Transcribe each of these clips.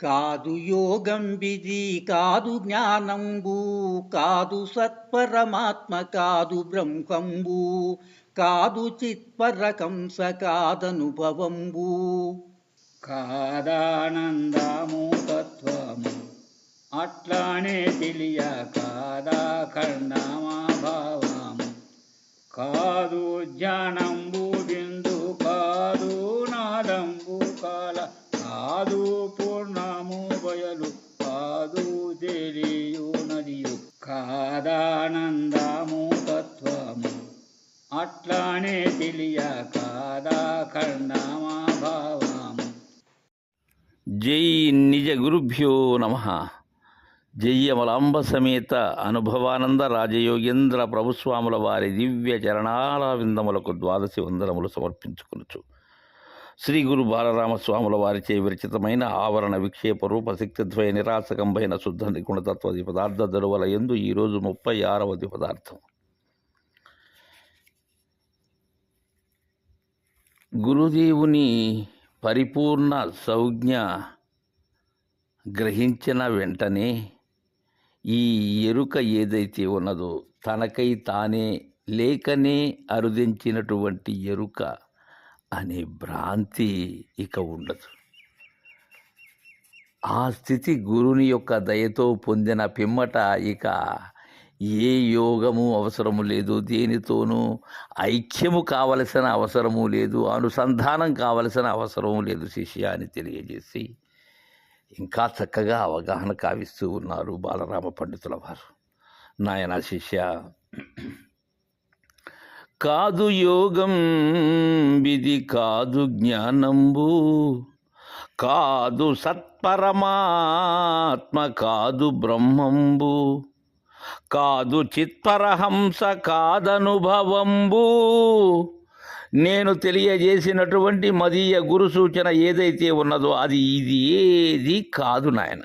కాదు యోగం విధి కాదు జ్ఞానంబు కాదు సత్పరమాత్మ కాదు బ్రహ్మంబు కాదు చిత్పరకంస కాదనుభవంబు కాదానందము తత్వము అట్లానే తెలియ కాదా ఖండమా భావము కాదు జ్ఞానంబు బిందు కాదు నాదంబు కాల కాదు కాదానందము తత్వము అట్లానే తెలియ కాదా ఖండమా భావము జై నిజ గురుభ్యో నమ జయ్యమలాంబ సమేత అనుభవానంద రాజయోగేంద్ర ప్రభుస్వాముల వారి దివ్య చరణాల విందములకు ద్వాదశి వందనములు సమర్పించుకొనచ్చు శ్రీ గురు బాలరామస్వాముల వారిచే విరచితమైన ఆవరణ విక్షేప రూప శక్తిద్వయ నిరాసకంబైన శుద్ధ నిగుణతత్వది పదార్థ దరువల ఎందు ఈరోజు ముప్పై ఆరవది పదార్థం గురుదేవుని పరిపూర్ణ సౌజ్ఞ గ్రహించిన వెంటనే ఈ ఎరుక ఏదైతే ఉన్నదో తనకై తానే లేకనే అరుదించినటువంటి ఎరుక అనే భ్రాంతి ఇక ఉండదు. ఆ స్థితి గురుని యొక్క దయతో పొందిన పిమ్మట ఇక ఏ యోగము అవసరము లేదు. దేనితోనూ ఐక్యము కావలసిన అవసరము లేదు. అనుసంధానం కావలసిన అవసరము లేదు శిష్య అని తెలియజేసి. ఇంకా చక్కగా అవగాహన కావిస్తూ ఉన్నారు బాలరామ పండితుల వారు. నాయన శిష్య కాదు యోగం విధి కాదు జ్ఞానంబు. కాదు సత్పరమాత్మ కాదు బ్రహ్మంబు. కాదు చిత్పరహంస కాదనుభవంబు. నేను తెలియజేసినటువంటి మదీయ గురు సూచన ఏదైతే ఉన్నదో అది ఇది ఏది కాదు నాయన.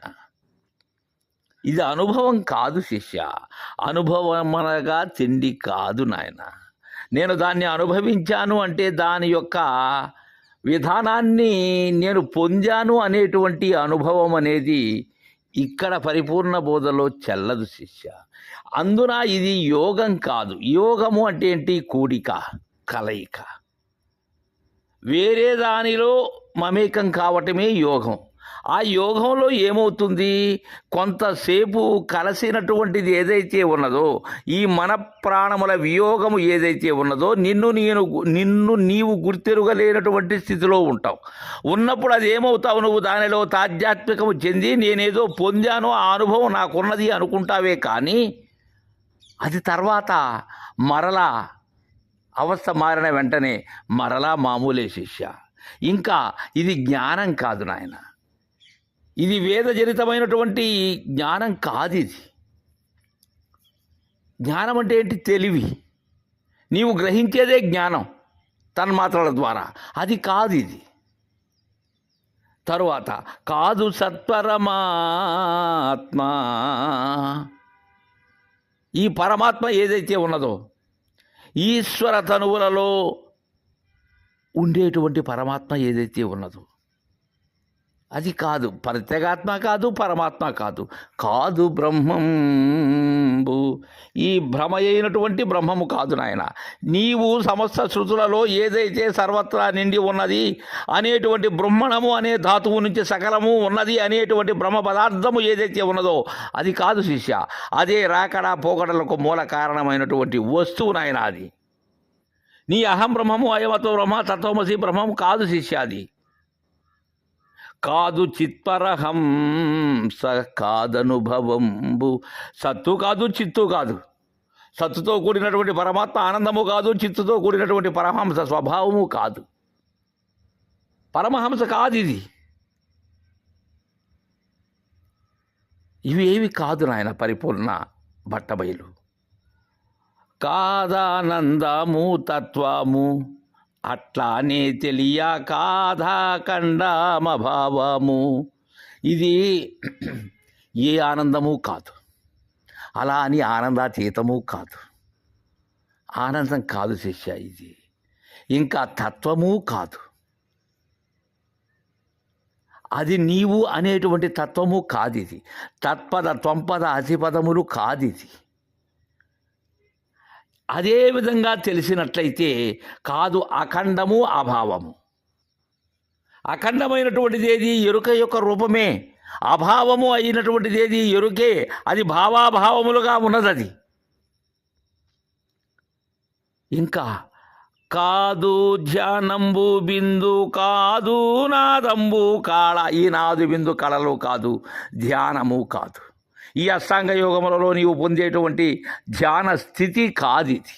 ఇది అనుభవం కాదు శిష్య. అనుభవం అనగా తిండి కాదు నాయన. నేను దాన్ని అనుభవించాను అంటే దాని యొక్క విధానాన్ని నేను పొందాను అనేటువంటి అనుభవం అనేది ఇక్కడ పరిపూర్ణ బోధలో చెల్లదు శిష్య. అందున ఇది యోగం కాదు. యోగము అంటే ఏంటి? కూడిక కలయిక. వేరే దానిలో మమేకం కావటమే యోగం. ఆ యోగంలో ఏమవుతుంది? కొంతసేపు కలసినటువంటిది ఏదైతే ఉన్నదో ఈ మన ప్రాణముల వియోగము ఏదైతే ఉన్నదో నిన్ను నేను నిన్ను నీవు గుర్తెరుగలేనటువంటి స్థితిలో ఉంటావు. ఉన్నప్పుడు అది ఏమవుతావు నువ్వు? దానిలో తాధ్యాత్మికము చెంది నేనేదో పొందాను ఆ అనుభవం నాకున్నది అనుకుంటావే కానీ అది తర్వాత మరలా అవస్థ మారిన వెంటనే మరలా మామూలే శిష్య. ఇంకా ఇది జ్ఞానం కాదు నాయన. ఇది వేదజనితమైనటువంటి జ్ఞానం కాదు ఇది. జ్ఞానం అంటే ఏంటి? తెలివి. నీవు గ్రహించేదే జ్ఞానం తన్మాత్రల ద్వారా. అది కాదు ఇది. తరువాత కాదు సత్పరమాత్మ. ఈ పరమాత్మ ఏదైతే ఉన్నదో ఈశ్వర తనువులలో ఉండేటువంటి పరమాత్మ ఏదైతే ఉన్నదో అది కాదు ప్రత్యేగాత్మ కాదు పరమాత్మ కాదు. కాదు బ్రహ్మంబు. ఈ భ్రమ అయినటువంటి బ్రహ్మము కాదు నాయన. నీవు సమస్త శృతులలో ఏదైతే సర్వత్రా నిండి ఉన్నది అనేటువంటి బ్రహ్మణము అనే ధాతువు నుంచి సకలము ఉన్నది అనేటువంటి బ్రహ్మ పదార్థము ఏదైతే ఉన్నదో అది కాదు శిష్య. అదే రాకడా పోకడలకు మూల కారణమైనటువంటి వస్తువు నాయన అది. నీ అహం బ్రహ్మము అయమతో బ్రహ్మ తత్వమసి బ్రహ్మము కాదు శిష్య అది. కాదు చిత్పరహం స కాదనుభవంబు. సత్తు కాదు చిత్తు కాదు. సత్తుతో కూడినటువంటి పరమాత్మ ఆనందము కాదు చిత్తుతో కూడినటువంటి పరమహంస స్వభావము కాదు. పరమహంస కాదు ఇది. ఇవి ఏవి కాదు నాయన పరిపూర్ణ బట్టబయలు. కాదానందము తత్వము అట్లానే తెలియక కాధా ఇది ఏ ఆనందము కాదు. అలా అని ఆనందాతీతము కాదు. ఆనందం కాదు శిష్య ఇది. ఇంకా తత్వము కాదు. అది నీవు అనేటువంటి తత్వము కాదిది. తత్పద త్వంపద అతిపదములు కాదిది. అదే విధంగా తెలిసినట్లయితే కాదు అఖండము అభావము. అఖండమైనటువంటిది ఏది ఎరుక యొక్క రూపమే. అభావము అయినటువంటిది ఏది ఎరుకే. అది భావాభావములుగా ఉన్నదది. ఇంకా కాదు ధ్యానంబు బిందు కాదు నాదంబు కాళ. ఈ నాదు బిందు కళలు కాదు ధ్యానము కాదు. ఈ అష్టాంగ యోగములలో నీవు పొందేటువంటి ధ్యాన స్థితి కాదు ఇది.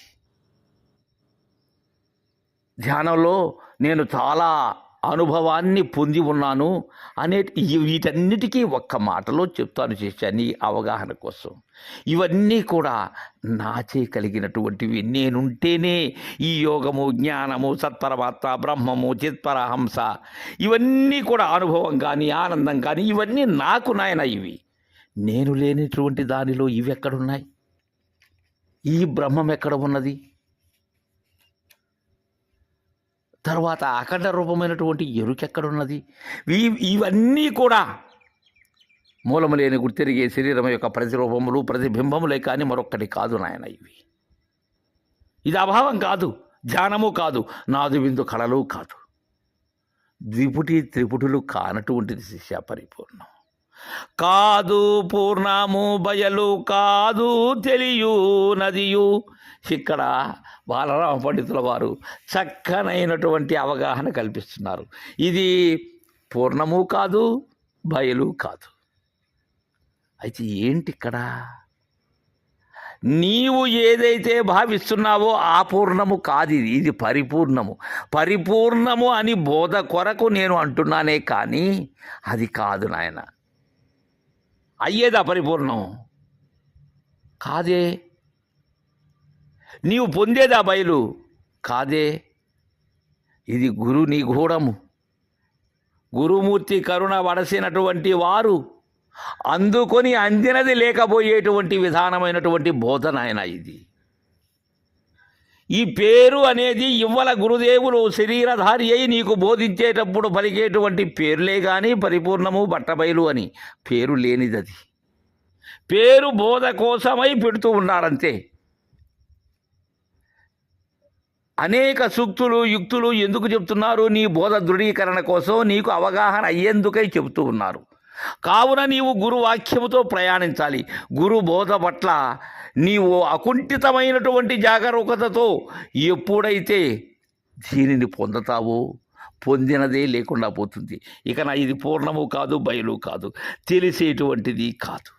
ధ్యానంలో నేను చాలా అనుభవాన్ని పొంది ఉన్నాను అనే వీటన్నిటికీ ఒక్క మాటలో చెప్తాను చేశాను ఈ అవగాహన కోసం. ఇవన్నీ కూడా నాచే కలిగినటువంటివి. నేనుంటేనే ఈ యోగము జ్ఞానము సత్పరమాత్మ బ్రహ్మము చిత్పరహంస ఇవన్నీ కూడా అనుభవం కానీ ఆనందం కానీ ఇవన్నీ నాకు నాయన ఇవి. నేను లేనిటువంటి దానిలో ఇవి ఎక్కడున్నాయి ఈ బ్రహ్మం ఎక్కడ ఉన్నది? తర్వాత అఖండ రూపమైనటువంటి ఎరుకెక్కడున్నది? ఈ- ఇవన్నీ కూడా మూలము లేని గుర్తెరిగే శరీరం యొక్క ప్రతిరూపములు ప్రతిబింబములే కానీ మరొక్కటి కాదు నాయన ఇవి. ఇది అభావం కాదు ధ్యానము కాదు నాదు విందు కళలు కాదు. ద్విపుటి త్రిపుటులు కానటువంటిది శిష్య పరిపూర్ణం కాదు పూర్ణము బయలు కాదు తెలియు నదియు. ఇక్కడ బాలరామ పండితుల వారు చక్కనైనటువంటి అవగాహన కల్పిస్తున్నారు. ఇది పూర్ణము కాదు బయలు కాదు. అయితే ఏంటి ఇక్కడ నీవు ఏదైతే భావిస్తున్నావో ఆ పూర్ణము కాదు ఇది. ఇది పరిపూర్ణము. పరిపూర్ణము అని బోధ కొరకు నేను అంటున్నానే కానీ అది కాదు నాయన. అయ్యేదా పరిపూర్ణం? కాదే. నీవు పొందేదా బయలు? కాదే. ఇది గురు నిగూఢము గురుమూర్తి కరుణ వడసినటువంటి వారు అందుకొని అందినది లేకపోయేటువంటి విధానమైనటువంటి బోధన ఆయన ఇది. ఈ పేరు అనేది ఇవ్వల గురుదేవులు శరీరధారి అయి నీకు బోధించేటప్పుడు పలికేటువంటి పేర్లే కానీ పరిపూర్ణము బట్టబయలు అని. పేరు లేనిదది. పేరు బోధ కోసమై పెడుతూ ఉన్నారంతే అనేక సూక్తులు యుక్తులు ఎందుకు చెప్తున్నారు? నీ బోధ దృఢీకరణ కోసం నీకు అవగాహన అయ్యేందుకై చెబుతూ ఉన్నారు. కావున నీవు గురువాక్యముతో ప్రయాణించాలి. గురు బోధ పట్ల నీవు అకుంఠితమైనటువంటి జాగరూకతతో ఎప్పుడైతే దీనిని పొందుతావో పొందినదే లేకుండా పోతుంది. ఇక నా ఇది పూర్ణము కాదు బయలు కాదు తెలిసేటువంటిది కాదు.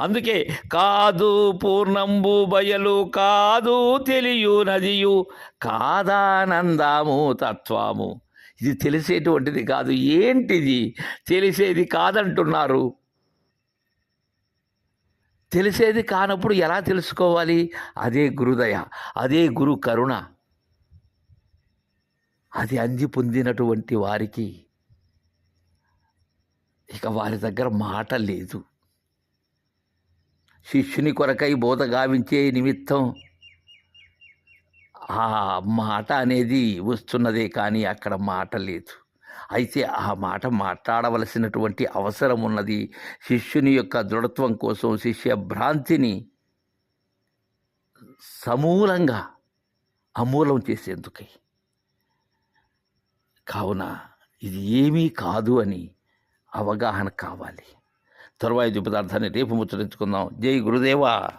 అందుకే కాదు పూర్ణంబు బయలు కాదు తెలియు నదియు కాదానందాము తత్వము. ఇది తెలిసేటువంటిది కాదు. ఏంటిది? తెలిసేది కాదంటున్నారు. తెలిసేది కానప్పుడు ఎలా తెలుసుకోవాలి? అదే గురుదయ అదే గురు కరుణ. అది అంది పొందినటువంటి వారికి ఇక వారి దగ్గర మాట లేదు. శిష్యుని కొరకై బోధ గావించే నిమిత్తం ఆ మాట అనేది వస్తున్నదే కానీ అక్కడ మాట లేదు. అయితే ఆ మాట మాట్లాడవలసినటువంటి అవసరం ఉన్నది శిష్యుని యొక్క దృఢత్వం కోసం శిష్య భ్రాంతిని సమూలంగా అమూలం చేసేందుకై. కావున ఇది ఏమీ కాదు అని అవగాహన కావాలి. తరువాయి పదార్థాన్ని రేపు ముచ్చరించుకుందాం. జై గురుదేవా!